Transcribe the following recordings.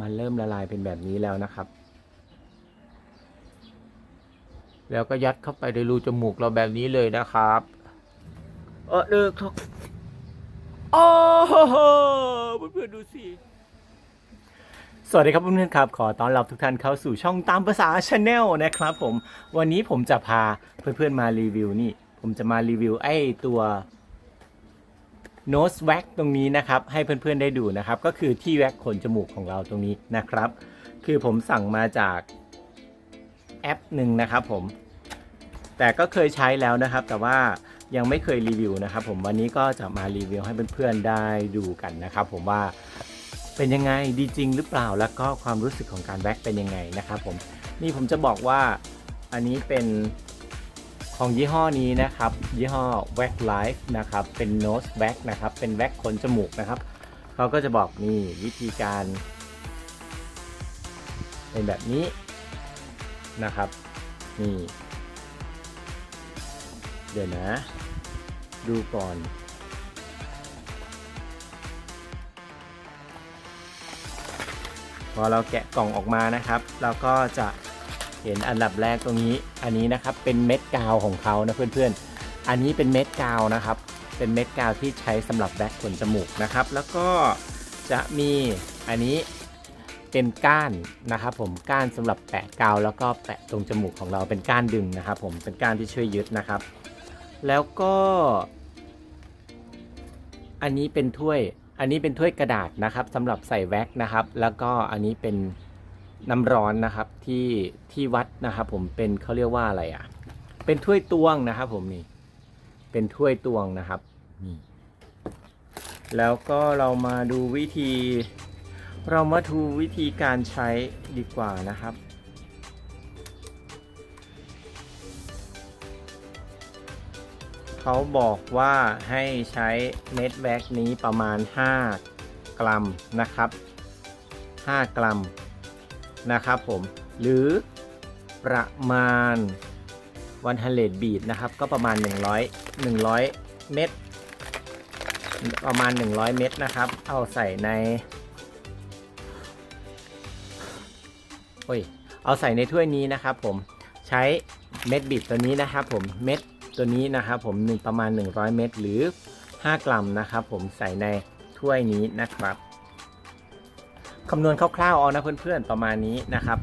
มันเริ่มละลายเป็นแบบนี้แล้วนะครับ แล้วก็ยัดเข้าไปในรูจมูกเราแบบนี้เลยนะครับ เออเด็กทุกโอ้โหเพื่อนๆดูสิสวัสดีครับเพื่อนๆครับ ขอต้อนรับทุกท่านเข้าสู่ช่องตามภาษาชาแนลนะครับผม วันนี้ผมจะพาเพื่อนๆมารีวิวนี่ ผมจะมารีวิวไอ้ตัว nose wax ตรงนี้นะครับ ให้เพื่อนๆได้ดูนะครับ ก็คือที่แว็กขนจมูกของเราตรงนี้นะครับ คือผมสั่งมาจากแอปหนึ่งนะครับผม แต่ก็เคยใช้แล้วนะครับ แต่ว่ายังไม่เคยรีวิวนะครับ ผมวันนี้ก็จะมารีวิวให้เพื่อนๆได้ดูกันนะครับ ผมว่าเป็นยังไงดีจริงหรือเปล่าแล้วก็ความรู้สึกของการแว็กเป็นยังไงนะครับ ผมนี่ผมจะบอกว่าอันนี้เป็น ของยี่ห้อนี้นะครับ ยี่ห้อ Wax Life นะครับ เป็น nose wax นะครับ เป็นแว็กขนจมูกนะครับเขาก็จะบอกนี่วิธีการเป็นแบบนี้นะครับ นี่ เดี๋ยวนะ ดูก่อนพอเราแกะกล่องออกมานะครับ เราก็จะ เห็นอันดับแรกตรงนี้ อันนี้นะครับเป็นเม็ดกาวของเขานะเพื่อนๆ อันนี้เป็นเม็ดกาวนะครับ เป็นเม็ดกาวที่ใช้สำหรับแบ็คขนจมูกนะครับ แล้วก็จะมีอันนี้เป็นก้านนะครับผมก้านสำหรับแปะกาวแล้วก็แปะตรงจมูกของเราเป็นก้านดึงนะครับ ผมเป็นก้านที่ช่วยยึดนะครับ แล้วก็ อันนี้เป็นถ้วย อันนี้เป็นถ้วยกระดาษนะครับสำหรับใส่แว็กนะครับ แล้วก็อันนี้เป็น น้ำร้อนนะครับที่ที่วัดนะครับ ผมเป็นเขาเรียกว่าอะไรอะ เป็นถ้วยตวงนะครับ ผมนี่ เป็นถ้วยตวงนะครับนี่แล้วก็เรามาดูวิธี เรามาดูวิธีการใช้ดีกว่านะครับ เขาบอกว่าให้ใช้เม็ดแว็กนี้ประมาณ 5 กรัมนะครับ 5 กรัม นะครับผม หรือประมาณวันฮันเลดบีดนะครับ ก็ประมาณ 100 100 เม็ดประมาณ 100 เม็ดนะครับ เอาใส่ในโอ้ยเอาใส่ในถ้วยนี้นะครับผมใช้เม็ดบิดตัวนี้นะครับผมเม็ดตัวนี้นะครับผมหนึ่งประมาณ 100 เม็ดหรือ 5 กรัมนะครับผมใส่ในถ้วยนี้นะครับ คำนวณคร่าวๆเอานะเพื่อนๆประมาณนี้นะครับ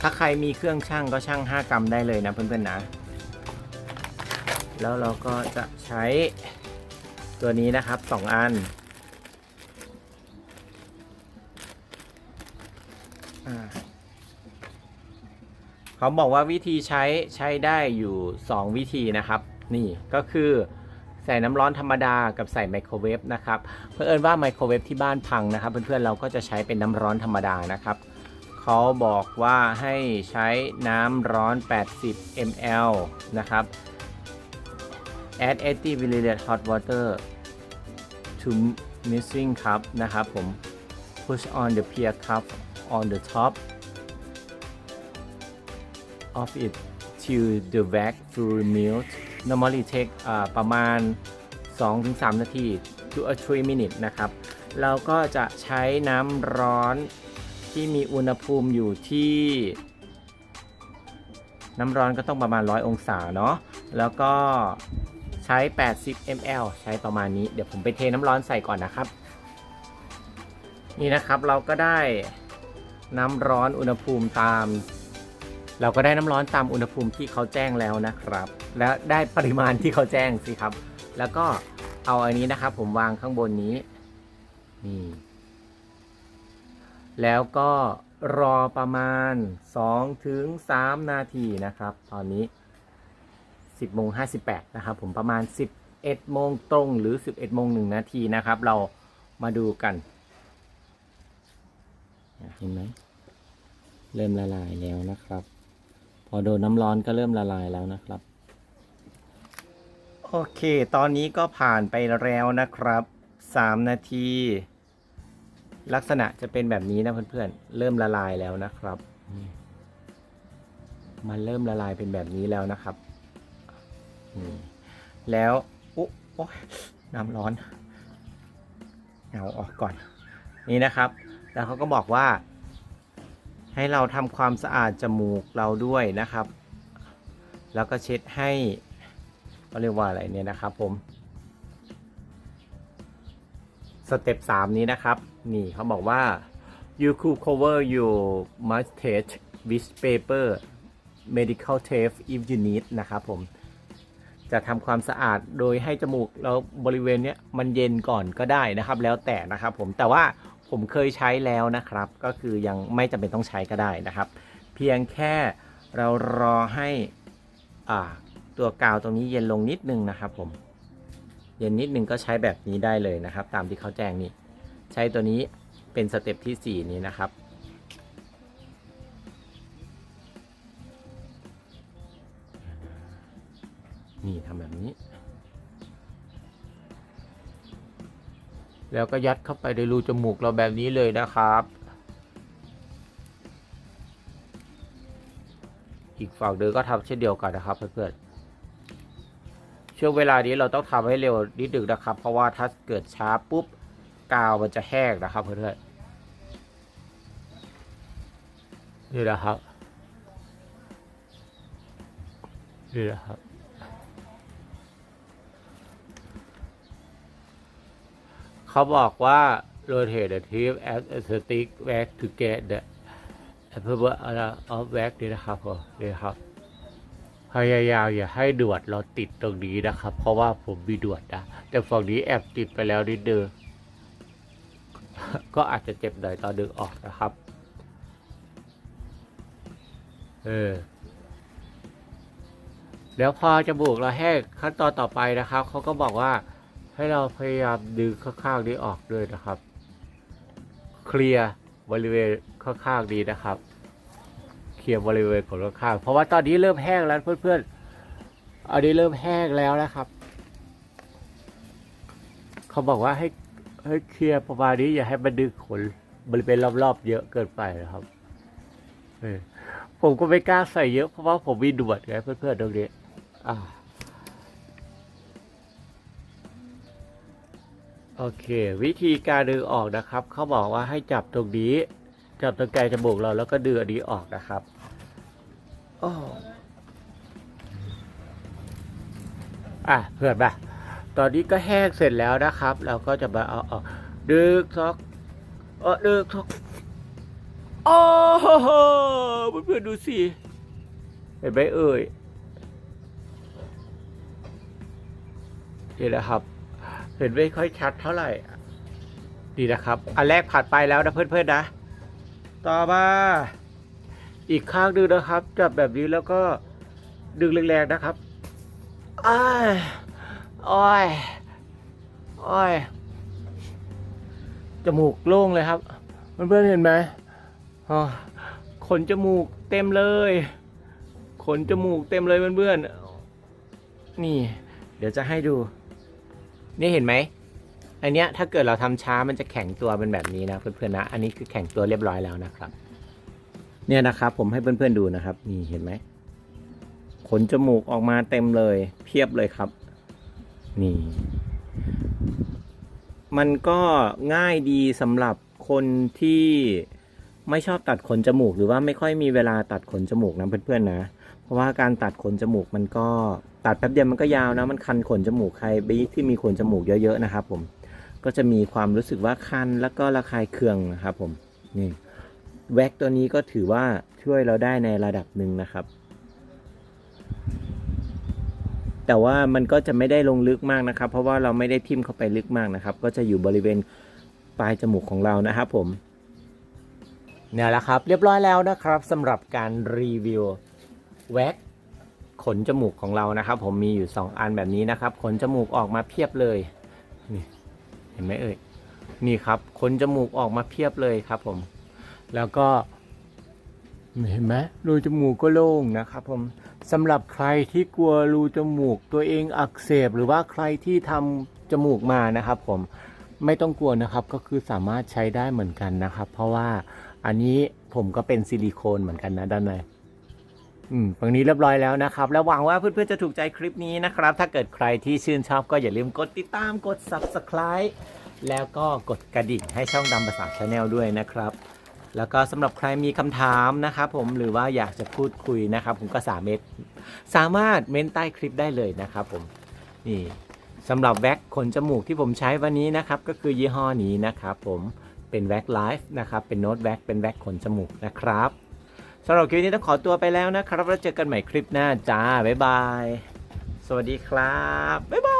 ถ้าใครมีเครื่องชั่งก็ชั่ง5 กรัมได้เลยนะเพื่อนๆนะ แล้วเราก็จะใช้ตัวนี้นะครับ 2 อันอเขาบอกว่าวิธีใช้ใช้ได้อยู่ 2 วิธีนะครับ นี่ก็คือ ใส่น้ำร้อนธรรมดากับใส่ไมโครเวฟนะครับเพื่อเอิญว่าไมโครเวฟที่บ้านพังนะครับ เพื่อนๆเราก็จะใช้เป็นน้ำร้อนธรรมดานะครับเขาบอกว่าให้ใช้น้ำร้อน 80 ml นะครับ add 80 ml hot water to mixing cup นะครับผม push on the pear cup on the top of it till the wax fully melt normally take ประมาณ 2-3 นาที to a 3 minute นะครับ เราก็จะใช้น้ำร้อนที่มีอุณหภูมิอยู่ที่ น้ำร้อนก็ต้องประมาณ 100 องศาเนาะ แล้วก็ใช้ 80 ml ใช้ประมาณนี้ เดี๋ยวผมไปเทน้ำร้อนใส่ก่อนนะครับ นี่นะครับเราก็ได้น้ำร้อนอุณหภูมิตาม เราก็ได้น้ำร้อนตามอุณหภูมิที่เขาแจ้งแล้วนะครับ และได้ปริมาณที่เขาแจ้งสิครับ แล้วก็เอาอันนี้นะครับ ผมวางข้างบนนี้นี่แล้วก็รอประมาณ2ถึง3นาทีนะครับ ตอนนี้ 10โมง58นะครับ ผมประมาณ 11โมงตรงหรือ 11โมง1นาทีนะครับ เรามาดูกันเห็นไหมเริ่มละลายแล้วนะครับ พอโดนน้ำร้อนก็เริ่มละลายแล้วนะครับ โอเค ตอนนี้ก็ผ่านไปแล้วนะครับ 3 นาที ลักษณะจะเป็นแบบนี้นะเพื่อนๆ เริ่มละลายแล้วนะครับ มันเริ่มละลายเป็นแบบนี้แล้วนะครับ แล้วอุ๊โอ๊ยน้ำร้อนเอาออกก่อน นี่นะครับ แล้วเขาก็บอกว่า ให้เราทำความสะอาดจมูกเราด้วยนะครับ แล้วก็เช็ดให้ เขาเรียกว่าอะไรเนี่ยนะครับผมสเต็ป3นี้นะครับ นี่เขาบอกว่า you could cover your mustache with paper medical tape if you need นะครับผมจะทำความสะอาดโดยให้จมูกเราบริเวณเนี้ยมันเย็นก่อนก็ได้นะครับ แล้วแต่นะครับผมแต่ว่าผมเคยใช้แล้วนะครับ ก็คือยังไม่จำเป็นต้องใช้ก็ได้นะครับ เพียงแค่เรารอให้อ่า ตัวกาวตรงนี้เย็นลงนิดนึงนะครับผม เย็นนิดนึงก็ใช้แบบนี้ได้เลยนะครับ ตามที่เขาแจ้งนี่ใช้ตัวนี้เป็นสเต็ปที่ 4 นี้นะครับนี่ทำแบบนี้ แล้วก็ยัดเข้าไปในรูจมูกเราแบบนี้เลยนะครับ อีกฝั่งเดินก็ทำเช่นเดียวกันนะครับเพื่อนๆ ช่วงเวลานี้เราต้องทำให้เร็วนิดหนึ่งนะครับ เพราะว่าถ้าเกิดช้าปุ๊บกาวมันจะแห้งนะครับเพื่อนๆนี่นะครับนี่นะครับเขาบอกว่า rotate the tip as a stick wax to get the apple of wax นี่นะครับผมนี่ครับ พยายามอย่าให้ดวดเราติดตรงนี้นะครับ เพราะว่าผมมีดวดนะแต่ฝั่งนี้แอบติดไปแล้วนิดเดียวก็อาจจะเจ็บหน่อยตอนดึงออกนะครับ เออ แล้วพอจมูกเราแห้งขั้นตอนต่อไปนะครับ เขาก็บอกว่าให้เราพยายามดึงข้างๆนี้ออกด้วยนะครับ เคลียร์บริเวณข้างๆนี้นะครับ เคลียร์บริเวณของข้างเพราะว่าตอนนี้เริ่มแห้งแล้วเพื่อนๆอันนี้เริ่มแห้งแล้วนะครับ เขาบอกว่าให้ให้เคลียร์ประมาณนี้อย่าให้มันดึงขนบริเวณรอบๆเยอะเกินไปนะครับผมก็ไม่กล้าใส่เยอะเพราะว่าผมมีดวดไงเพื่อนๆตรงนี้อ่าโอเค วิธีการดึงออกนะครับ เขาบอกว่าให้จับตรงนี้ จับตรงไกลจมูกเราแล้วก็ดึงอันนี้ออกนะครับโอ้อะเพื่อนปะตอนนี้ก็แห้งเสร็จแล้วนะครับ เราก็จะมาเอาออกดึกซอกเออดึกซอกโอ้โหเพื่อนๆดูสิเห็นไหมเอ่ยนี่นะครับ เห็นไม่ค่อยชัดเท่าไหร่ดีนะครับ อันแรกผ่านไปแล้วนะเพื่อนๆนะ ต่อมาอีกข้างหนึงนะครับ จับแบบนี้แล้วก็ดึงแรงๆนะครับอ้ายอ้อยอ้อยจมูกโล่งเลยครับเพื่อนๆเห็นไหมอ๋อขนจมูกเต็มเลย ขนจมูกเต็มเลยเพื่อนๆนี่ เดี๋ยวจะให้ดู นี่เห็นไหม อันเนี้ยถ้าเกิดเราทำช้ามันจะแข็งตัวเป็นแบบนี้นะเพื่อนๆนะอันนี้คือแข็งตัวเรียบร้อยแล้วนะครับ เนี่ยนะครับผมให้เพื่อนๆดูนะครับ นี่เห็นไหมขนจมูกออกมาเต็มเลย เพียบเลยครับ นี่ มันก็ง่ายดีสำหรับคนที่ไม่ชอบตัดขนจมูก หรือว่าไม่ค่อยมีเวลาตัดขนจมูกนะเพื่อนๆนะ เพราะว่าการตัดขนจมูกมันก็ตัดแป๊บเดียวมันก็ยาวนะ มันคันขนจมูกใครบีที่มีขนจมูกเยอะๆนะครับผม ก็จะมีความรู้สึกว่าคันแล้วก็ระคายเคืองนะครับผมนี่แว็กตัวนี้ก็ถือว่าช่วยเราได้ในระดับหนึ่งนะครับ แต่ว่ามันก็จะไม่ได้ลงลึกมากนะครับ เพราะว่าเราไม่ได้ทิ่มเข้าไปลึกมากนะครับ ก็จะอยู่บริเวณปลายจมูกของเรานะครับผมเนี่ยแหละครับเรียบร้อยแล้วนะครับสำหรับการรีวิวแว็กขนจมูกของเรานะครับ ผมมีอยู่ 2 อันแบบนี้นะครับ ขนจมูกออกมาเพียบเลย เห็นไหมเอ่ยนี่ครับขนจมูกออกมาเพียบเลยครับผม แล้วก็เห็นไหมรูจมูกก็โล่งนะครับผมสำหรับใครที่กลัวรูจมูกตัวเองอักเสบ หรือว่าใครที่ทำจมูกมานะครับ ผมไม่ต้องกลัวนะครับก็คือสามารถใช้ได้เหมือนกันนะครับ เพราะว่าอันนี้ผมก็เป็นซิลิโคนเหมือนกันนะด้านใน อืมตรงนี้เรียบร้อยแล้วนะครับ แล้วหวังว่าเพื่อนๆจะถูกใจคลิปนี้นะครับ ถ้าเกิดใครที่ชื่นชอบก็อย่าลืมกดติดตามกด subscribe แล้วก็กดกระดิ่งให้ช่องดำภาษาชาแนลด้วยนะครับ แล้วก็สำหรับใครมีคำถามนะครับผมหรือว่าอยากจะพูดคุยนะครับ ผมก็สามารถสามารถเม้นใต้คลิปได้เลยนะครับผมนี่สำหรับแว็กขนจมูกที่ผมใช้วันนี้นะครับ ก็คือยี่ห้อนี้นะครับ ผมเป็นแว็กไลฟ์นะครับเป็นโน้ตแว็กเป็นแว็กขนจมูกนะครับ สำหรับคลิปนี้ต้องขอตัวไปแล้วนะครับ แล้วเจอกันใหม่คลิปหน้าจ้า บ๊ายบาย สวัสดีครับ บ๊ายบาย